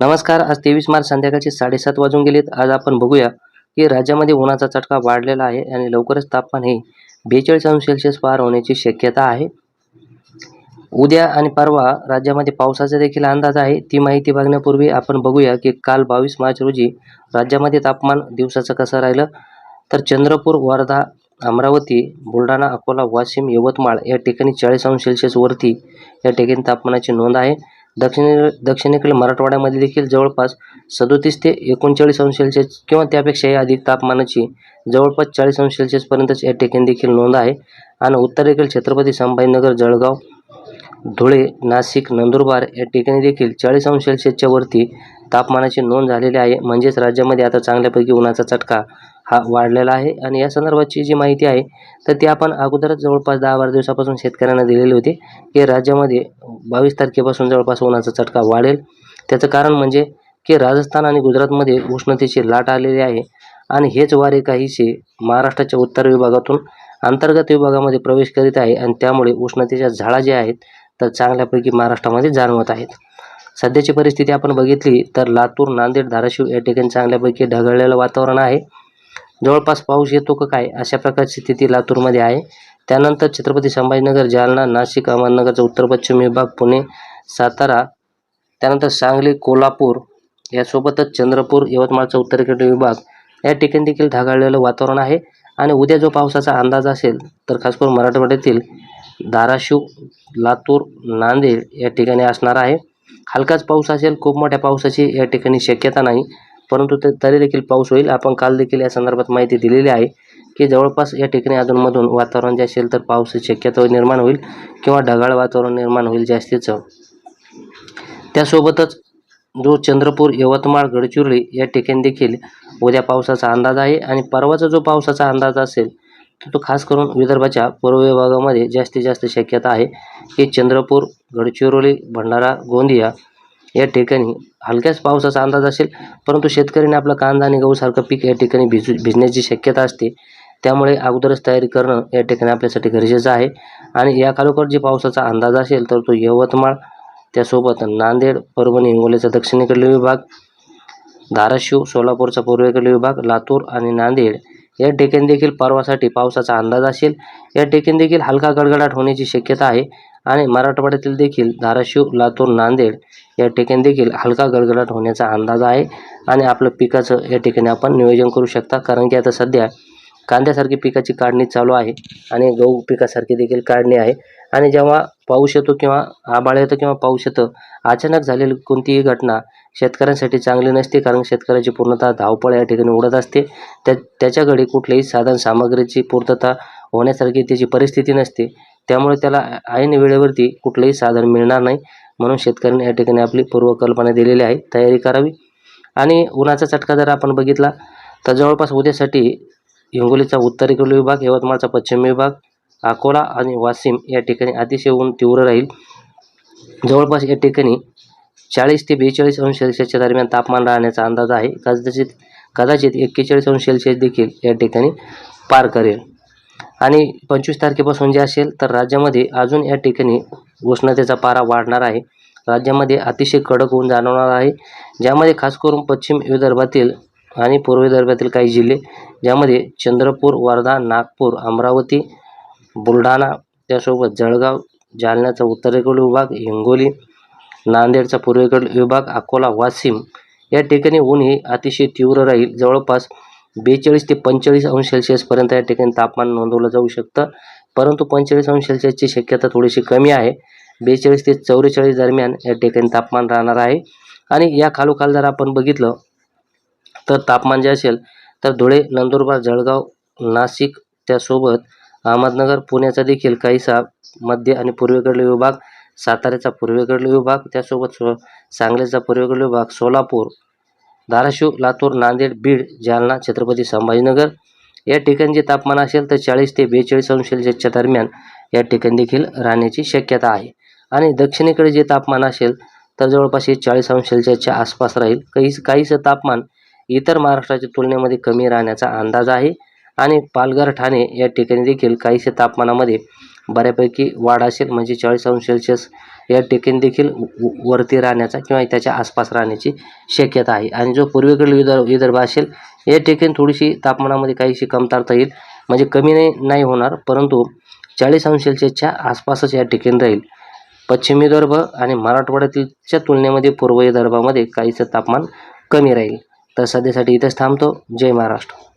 नमस्कार आज तेवीस मार्च संध्याकाळचे साडेसात वाजून गेलेत. आज आपण बघूया की राज्यामध्ये उन्हाचा चटका वाढलेला आहे आणि लवकरच तापमान हे बेचाळीस अंश सेल्सिअस पार होण्याची शक्यता आहे. उद्या आणि परवा राज्यामध्ये पावसाचा देखील अंदाज आहे. ती माहिती बघण्यापूर्वी आपण बघूया की काल बावीस मार्च रोजी राज्यामध्ये तापमान दिवसाचं कसं राहिलं? तर चंद्रपूर वर्धा अमरावती बुलढाणा अकोला वाशिम यवतमाळ या ठिकाणी चाळीस अंश सेल्सिअस वरती या ठिकाणी तापमानाची नोंद आहे. दक्षिणे दक्षिणेकडील मराठवाड्यामध्ये देखील जवळपास सदोतीस ते एकोणचाळीस अंश सेल्सिअस किंवा त्यापेक्षाही अधिक तापमानाची जवळपास चाळीस अंश सेल्सिअसपर्यंतच या ठिकाणी देखील नोंद आहे. आणि उत्तरेकडील छत्रपती संभाजीनगर जळगाव धुळे नाशिक नंदुरबार या ठिकाणी देखील चाळीस अंश सेल्सिअसच्या वरती तापमानाची नोंद झालेली आहे. म्हणजेच राज्यामध्ये आता चांगल्यापैकी उन्हाचा चटका हा वाढलेला आहे. आणि या संदर्भाची जी माहिती आहे तर ती आपण अगोदरच जवळपास दहा बारा दिवसापासून शेतकऱ्यांना दिलेली होती की राज्यामध्ये बावीस तारखेपासून जवळपास उन्हाचा चटका वाढेल. त्याचं कारण म्हणजे की राजस्थान आणि गुजरातमध्ये उष्णतेची लाट आलेली आहे. आणि हेच वारे काहीसे महाराष्ट्राच्या उत्तर विभागातून अंतर्गत विभागामध्ये प्रवेश करीत आहे. आणि त्यामुळे उष्णतेच्या झळा ज्या आहेत तर चांगल्यापैकी महाराष्ट्रामध्ये जाणवत आहेत. सध्याची परिस्थिती आपण बघितली तर लातूर नांदेड धाराशिव या ठिकाणी चांगल्यापैकी ढगाळलेलं वातावरण आहे. जवळपास पाऊस येतो का काय अशा प्रकारची स्थिती लातूरमध्ये आहे. त्यानंतर छत्रपती संभाजीनगर जालना नाशिक अहमदनगरचा उत्तर पश्चिम विभाग पुणे सातारा त्यानंतर सांगली कोल्हापूर यासोबतच चंद्रपूर यवतमाळचा उत्तरेकडील विभाग या ठिकाणी देखील ढगाळलेलं वातावरण आहे. आणि उद्या जो पावसाचा अंदाज असेल तर खास करून मराठवाड्यातील धाराशिव लातूर नांदेड या ठिकाणी असणार आहे. हलकाच पाऊस असेल खूप मोठ्या पावसाची या ठिकाणी शक्यता नाही. परंतु ते तरी देखील पाऊस होईल. आपण काल देखील या संदर्भात माहिती दिलेली आहे की जवळपास या ठिकाणी अधूनमधून वातावरण जे असेल तर पावसाची शक्यता निर्माण होईल किंवा ढगाळ वातावरण निर्माण होईल जास्तीचं त्यासोबतच जो चंद्रपूर यवतमाळ गडचिरोली या ठिकाणी देखील उद्या पावसाचा अंदाज आहे आणि परवाचा जो पावसाचा अंदाज असेल तर तो खास करून विदर्भाच्या पूर्व विभागामध्ये जास्तीत जास्त शक्यता आहे की चंद्रपूर गडचिरोली भंडारा गोंदिया या ठिकाणी हलक्याच पावसाचा अंदाज असेल परंतु शेतकऱ्यांनी आपलं कांदा आणि गहूसारखं पीक या ठिकाणी भिजू भिजण्याची शक्यता असते. त्यामुळे अगोदरच तयारी करणं या ठिकाणी आपल्यासाठी गरजेचं आहे. आणि या खालोखाल जे पावसाचा अंदाज असेल तर तो यवतमाळ त्यासोबत नांदेड परभणी हिंगोलीचा दक्षिणेकडील विभाग धाराशिव सोलापूरचा पूर्वेकडील विभाग लातूर आणि नांदेड या ठिकाणी देखील परवासाठी पावसाचा अंदाज असेल. या ठिकाणी देखील हलका गडगडाट होण्याची शक्यता आहे. आणि मराठवाड्यातील देखील धाराशिव लातूर नांदेड या ठिकाणी देखील हलका गडगडाट होण्याचा अंदाज आहे. आणि आपलं पिकाचं या ठिकाणी आपण नियोजन करू शकता. कारण की आता सध्या कांद्यासारखी पिकाची काढणी चालू आहे आणि गहू पिकासारखी देखील काढणी आहे. आणि जेव्हा पाऊस येतो किंवा आभाळ येतं किंवा पाऊस येतं अचानक झालेली कोणतीही घटना शेतकऱ्यांसाठी चांगली नसते. कारण शेतकऱ्याची पूर्णतः धावपळ या ठिकाणी उडत असते. त्या त्याच्याकडे कुठल्याही साधन सामग्रीची पूर्तता होण्यासारखी त्याची परिस्थिती नसते. त्यामुळे त्याला ऐन वेळेवरती कुठलंही साधन मिळणार नाही. म्हणून शेतकऱ्यांनी या ठिकाणी आपली पूर्वकल्पना दिलेली आहे. तयारी करावी. आणि उन्हाचा चटका जर आपण बघितला तर जवळपास उद्यासाठी हिंगोलीचा उत्तरेकडील विभाग यवतमाळचा पश्चिम विभाग अकोला आणि वाशिम या ठिकाणी अतिशय ऊन तीव्र राहील. जवळपास या ठिकाणी चाळीस ते बेचाळीस अंश सेल्सिअसच्या दरम्यान तापमान राहण्याचा अंदाज आहे. कदाचित कदाचित एक्केचाळीस अंश सेल्सिअस देखील या ठिकाणी पार करेल. आणि पंचवीस तारखेपासून जे असेल तर राज्यामध्ये अजून या ठिकाणी उष्णतेचा पारा वाढणार आहे. राज्यामध्ये अतिशय कडक ऊन जाणवणार आहे. ज्यामध्ये खास करून पश्चिम विदर्भातील आणि पूर्व विदर्भातील काही जिल्हे ज्यामध्ये चंद्रपूर वर्धा नागपूर अमरावती बुलढाणा त्यासोबत जळगाव जालन्याचा उत्तरेकडील विभाग हिंगोली नांदेडचा पूर्वेकडील विभाग अकोला वाशिम या ठिकाणी ऊन हे अतिशय तीव्र राहील. जवळपास बेचाळीस ते पंचेचाळीस अंश सेल्सिअसपर्यंत या ठिकाणी तापमान नोंदवलं जाऊ शकतं. परंतु पंचेचाळीस अंश सेल्सिअसची शक्यता थोडीशी कमी आहे. बेचाळीस ते चौवेचाळीस दरम्यान या ठिकाणी तापमान राहणार आहे. आणि या खालोखाल जर आपण बघितलं तर तापमान जे असेल तर धुळे नंदुरबार जळगाव नाशिक त्यासोबत अहमदनगर पुण्याचा देखील काहीसा मध्य आणि पूर्वेकडले विभाग साताऱ्याचा पूर्वेकडले विभाग त्यासोबत सो सांगलीचा पूर्वेकडले विभाग सोलापूर धाराशिव लातूर नांदेड बीड जालना छत्रपती संभाजीनगर. या ठिकाणी जे तापमान असेल तर चाळीस ते बेचाळीस अंश सेल्सिअसच्या दरम्यान या ठिकाणी देखील राहण्याची शक्यता आहे. आणि दक्षिणेकडे जे तापमान असेल तर जवळपास हे चाळीस अंश सेल्सिअसच्या आसपास राहील. काही काहीसं तापमान इतर महाराष्ट्राच्या तुलनेमध्ये कमी राहण्याचा अंदाज आहे. आणि पालघर ठाणे या ठिकाणी देखील काहीसे तापमानामध्ये बऱ्यापैकी वाढ असेल म्हणजे चाळीस अंश सेल्सिअस या टेकेन देखील व- वरती राहण्याचा किंवा त्याच्या आसपास राहण्याची शक्यता आहे. आणि जो पूर्वेकडील विदर्भ विदर्भ असेल या ठिकाणी थोडीशी तापमानामध्ये काहीशी कमतरता येईल म्हणजे कमी नाही नाही होणार परंतु चाळीस अंश सेल्सिअसच्या आसपासच या ठिकाणी राहील. पश्चिम विदर्भ आणि मराठवाड्यातीलच्या तुलनेमध्ये पूर्व विदर्भामध्ये काहीसं तापमान कमी राहील. तर सध्यासाठी इथेच थांबतो. जय महाराष्ट्र.